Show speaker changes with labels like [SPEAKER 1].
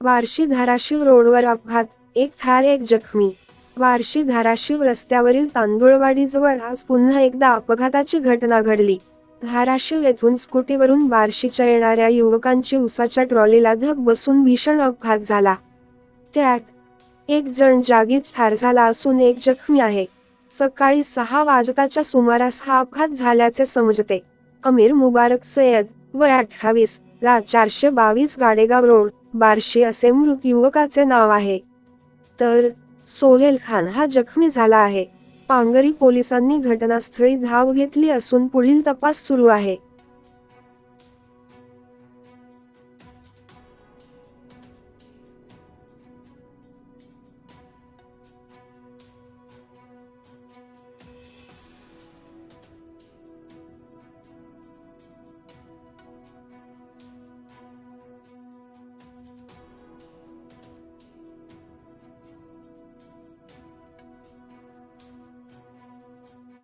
[SPEAKER 1] वारशी धाराशिव रोडवर अपघात एक ठार एक जखमी. वारशी धाराशिव रस्त्यावरील तांदुळवाडीजवळ आज पुन्हा एकदा अपघाताची घटना घडली. धाराशिव येथून स्कूटीवरून बार्शीच्या येणाऱ्या युवकांची उसाच्या ट्रॉलीला धग बसून भीषण अपघात झाला. त्यात एक जण जागीच ठार झाला असून एक जखमी आहे. सकाळी सहा वाजताच्या सुमारास हा अपघात झाल्याचे समजते. अमीर मुबारक सय्यद वय अठ्ठावीस रा चारशे बावीस गाडेगाव रोड. बार्शी असे मृत युवकाचे नाव आहे. तर सोहेल खान हा जखमी झाला आहे. पांगरी पोलिसांनी घटनास्थळी धाव घेतली असून पुढील तपास सुरू आहे.